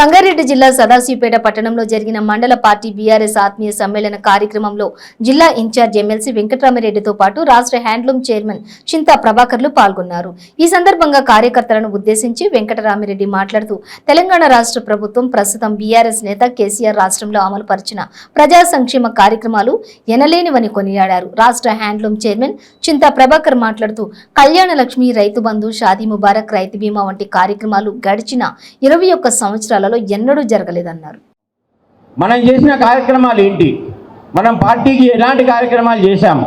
సంగారెడ్డి జిల్లా సదాశివపేట పట్టణంలో జరిగిన మండల పార్టీ బీఆర్ఎస్ ఆత్మీయ సమ్మేళన కార్యక్రమంలో జిల్లా ఇన్ఛార్జ్ ఎమ్మెల్సీ వెంకటరామిరెడ్డితో పాటు రాష్ట్ర హ్యాండ్లూమ్ చైర్మన్ చింతా ప్రభాకర్లు పాల్గొన్నారు. ఈ సందర్భంగా కార్యకర్తలను ఉద్దేశించి వెంకటరామిరెడ్డి మాట్లాడుతూ తెలంగాణ రాష్ట్ర ప్రభుత్వం ప్రస్తుతం బీఆర్ఎస్ నేత కేసీఆర్ రాష్ట్రంలో అమలు పరిచిన ప్రజా సంక్షేమ కార్యక్రమాలు ఎనలేనివని కొనియాడారు. రాష్ట్ర హ్యాండ్లూమ్ చైర్మన్ చింతా ప్రభాకర్ మాట్లాడుతూ కళ్యాణ లక్ష్మి రైతు బంధు షాదీ ముబారక్ రైతు బీమా వంటి కార్యక్రమాలు గడిచిన ఇరవై ఒక్క సంవత్సరాలలో ఎన్నడూ జరగలేదన్నారు. మనం చేసిన కార్యక్రమాలు ఏంటి? మనం పార్టీకి ఎలాంటి కార్యక్రమాలు చేశాం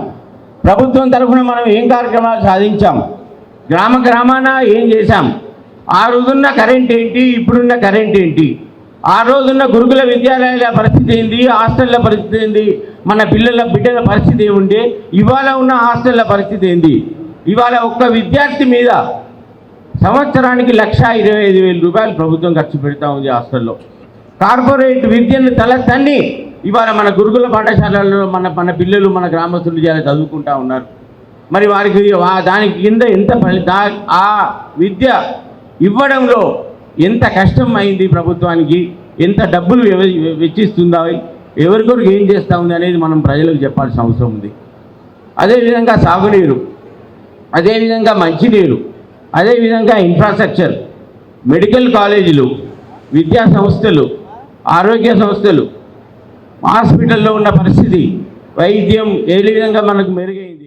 ప్రభుత్వం తరఫున మనం ఏం కార్యక్రమాలు సాధించాం గ్రామ గ్రామాన ఏం చేశాం ఆ రోజున్న కరెంట్ ఏంటి? ఇప్పుడున్న కరెంట్ ఏంటి? ఆ రోజున్న గురుకుల విద్యాలయాల పరిస్థితి ఏంది? హాస్టళ్ళ పరిస్థితి ఏంది? మన పిల్లల బిడ్డల పరిస్థితి ఏముండే? ఇవాళ ఉన్న హాస్టళ్ళ పరిస్థితి ఏంది? ఇవాళ ఒక్క విద్యార్థి మీద సంవత్సరానికి లక్ష ఇరవై ఐదు వేల రూపాయలు ప్రభుత్వం ఖర్చు పెడతా ఉంది హాస్టల్లో. కార్పొరేట్ విద్యను తల తన్ని ఇవాళ మన గురుకుల పాఠశాలల్లో మన మన పిల్లలు మన గ్రామస్తులు చాలా చదువుకుంటా ఉన్నారు. మరి వారికి దానికి కింద ఎంత దా- ఆ విద్య ఇవ్వడంలో ఎంత కష్టం అయింది ప్రభుత్వానికి ఎంత డబ్బులు వెచ్చిస్తుందా ఎవరికొరకు ఏం చేస్తూ ఉంది అనేది మనం ప్రజలకు చెప్పాల్సిన అవసరం ఉంది. అదేవిధంగా సాగునీరు అదేవిధంగా మంచినీరు అదేవిధంగా ఇన్ఫ్రాస్ట్రక్చర్ మెడికల్ కాలేజీలు విద్యా సంస్థలు ఆరోగ్య సంస్థలు హాస్పిటల్లో ఉన్న పరిస్థితి వైద్యం ఏ విధంగా మనకు మెరుగైంది?